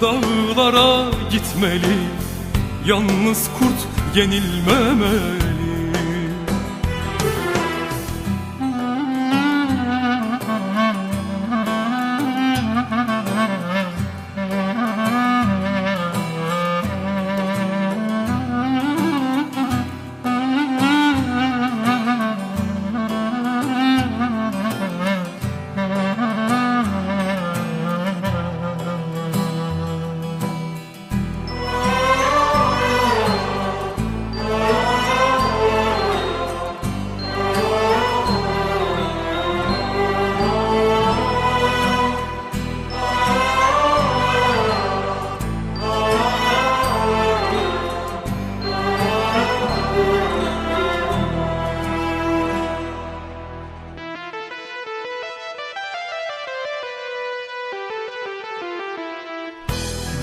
Dağlara gitmeli. Yalnız kurt yenilmemeli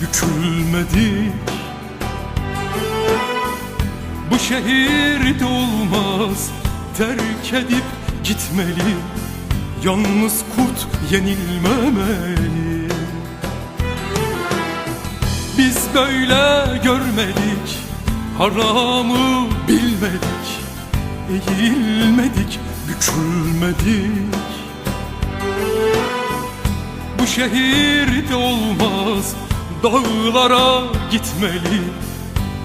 bükülmedik Bu şehirde olmaz Terk edip gitmeli. Yalnız kurt yenilmemeli. Biz böyle görmedik Haramı bilmedik. Eğilmedik, bükülmedik. Bu şehirde olmaz Dağlara gitmeli.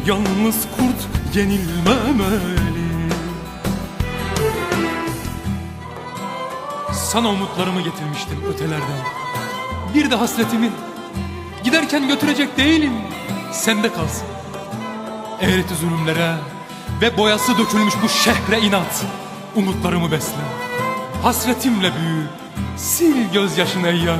Yalnız kurt yenilmemeli. Sana umutlarımı getirmiştim ötelerden. Bir de hasretimi. Giderken götürecek değilim. Sende kalsın. Eğreti zulümlere Ve boyası dökülmüş bu şehre inat. Umutlarımı besle. Hasretimle büyü. Sil gözyaşını ey yar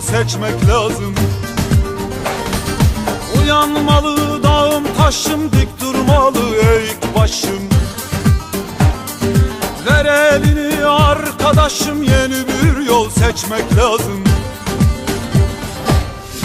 Yol seçmek lazım. Uyanmalı dağım taşım dik durmalı eğik başım. Ver elini arkadaşım yeni bir yol seçmek lazım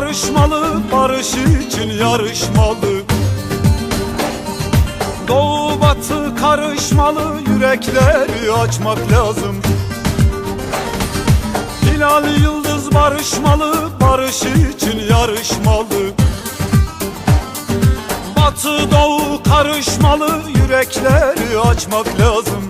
Yıldız barışmalı, barış için yarışmalı. Doğu batı karışmalı, yürekleri açmak lazım. Hilal yıldız barışmalı, barış için yarışmalı. Batı doğu karışmalı, yürekleri açmak lazım.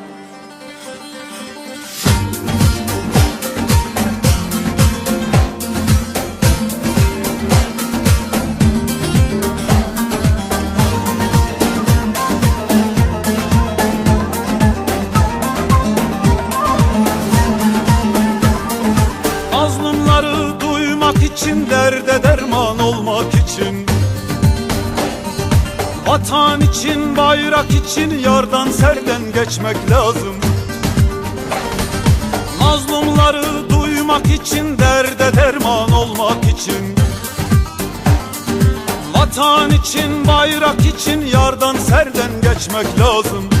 Vatan için bayrak için yardan serden geçmek lazım. Mazlumları duymak için derde derman olmak için. Vatan için bayrak için yardan serden geçmek lazım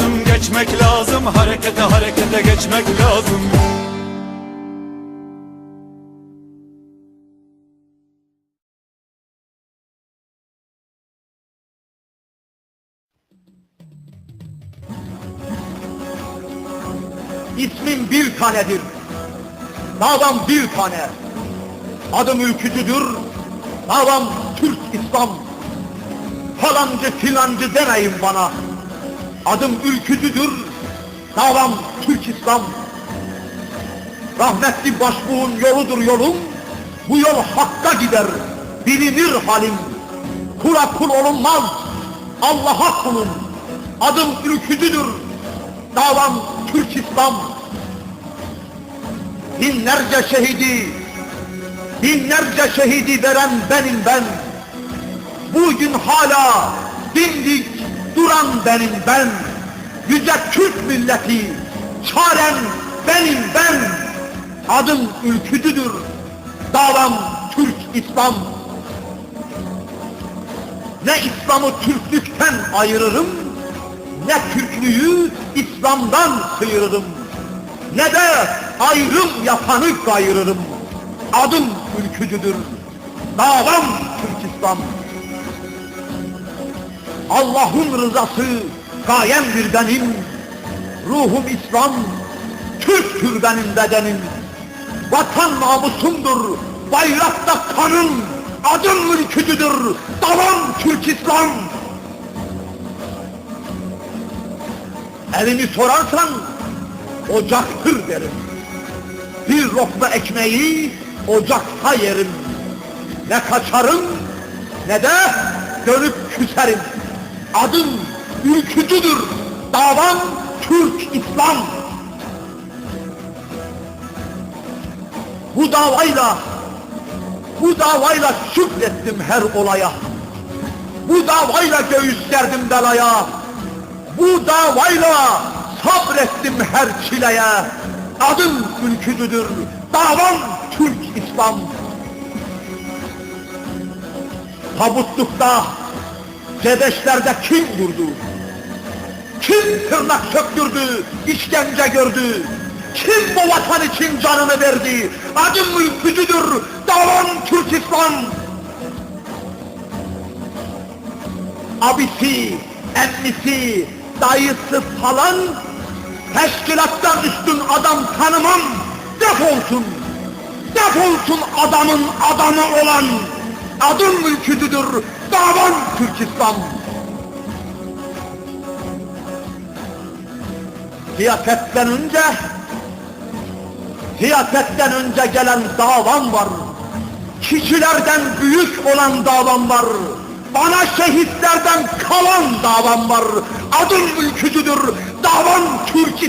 geçmek lazım, harekete harekete geçmek lazım. İsmim bir tanedir. Davam bir tane. Adım ülkücüdür. Davam Türk İslam. Falancı filancı demeyin bana. Adım ülkücüdür. Davam Türk İslam. Rahmetli başbuğun yoludur yolum. Bu yol hakka gider. Bilinir halim. Kula kul olunmaz. Allah'a kulum. Adım ülkücüdür. Davam Türk İslam. Binlerce şehidi, binlerce şehidi veren benim ben. Bugün hala dimdik duran benim ben. Yüce Türk milleti, çaren benim ben. Adım ülkücüdür, davam Türk İslam. Ne İslam'ı Türklükten ayırırım, ne Türklüğü İslam'dan sıyırırım. Ne de ayrım yapanı kayırırım. Adım ülkücüdür, davam Türk İslam. Allah'ın rızası gayemdir benim. Ruhum İslam, Türktür benim bedenim. Vatan namusumdur, bayrakta kanım. Adım ülkücüdür, davam Türk İslam. Elimi sorarsan ocaktır derim. Bir lokma ekmeği ocakta yerim. Ne kaçarım ne de dönüp küserim. Adım ülkücüdür. Davam Türk İslam. Bu davayla bu davayla şükrettim her olaya. Bu davayla göğüs serdim belaya. Bu davayla sabrettim her çileye. Adım ülkücüdür, davam Türk İslam. Tabutlukta, cebeşlerde kim durdu? Kim tırnak söktürdü, işkence gördü? Kim bu vatan için canını verdi? Adım ülkücüdür, davam Türk İslam. abisi, emmisi, dayısı falan teşkilattan üstün adam tanımam. Defolsun, defolsun adamın adamı olan. Adım mülküdüdür, davam Türk İslam. Siyasetten önce, siyasetten önce gelen davam var. Kişilerden büyük olan davam var. Bana şehitlerden kalan davam var. Adım ülkücüdür, davam Türk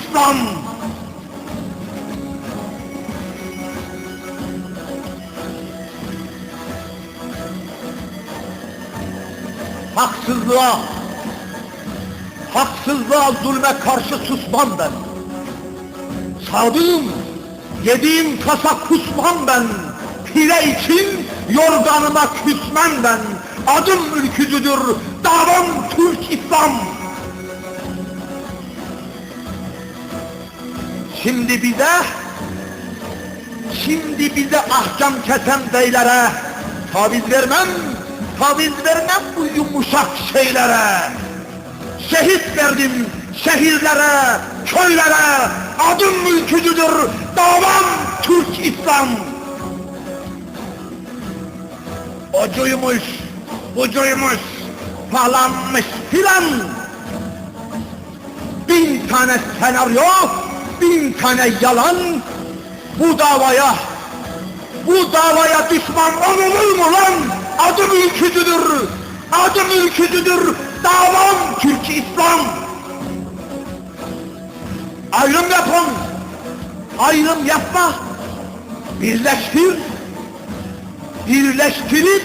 Haksızlığa, haksızlığa zulme karşı susmam ben. Saldığım, yediğim kasa kusmam ben. Pire için yorganıma küsmem ben. Adım ülkücüdür, davam Türk İslam. Şimdi bize, şimdi bize ahkam kesen beylere taviz vermem, taviz vermem bu yumuşak şeylere. Şehit verdim şehirlere, köylere, adım mülkücüdür, davam Türk İslam. Ocuymuş, bucuymuş, falanmış filan. Bin tane senaryo, bin tane yalan, bu davaya, bu davaya düşman olunur mu lan? Adım ülkücüdür, adım ülkücüdür, davam Türk İslam. Ayrım yapın, ayrım yapma, birleştir, birleştirip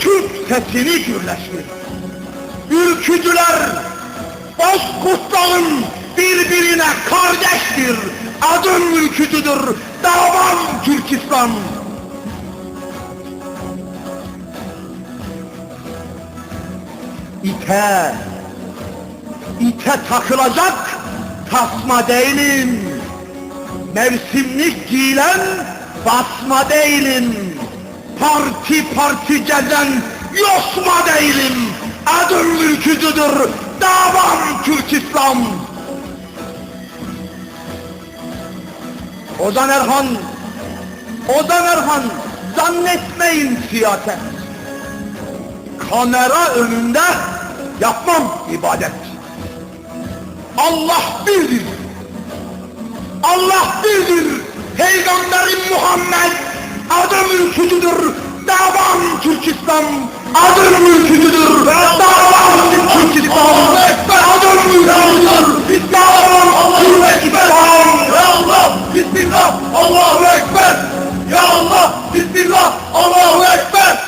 Türk sesini gürleştir. Ülkücüler, Bozkurtların birbirine kardeştir. Adım ülkücüdür, davam Türk İslam. İte, ite takılacak tasma değilim. Mevsimlik giyilen basma değilim. Parti parti gezen yosma değilim. Adım ülkücüdür, davam Türk İslam. Ozan Erhan, Ozan Erhan zannetmeyin siyaset. Kamera önünde yapmam ibadet. Allah birdir. Allah birdir. Peygamberim Muhammed adım ülkücüdür. Davam Türk İslam. Adım ülkücüdür. Davam Türk İslam. Adım ülkücüdür. Davam Türk İslam. Ya Allah. Bismillah. Allahu Ekber. Ya Allah. Bismillah. Allahu Ekber.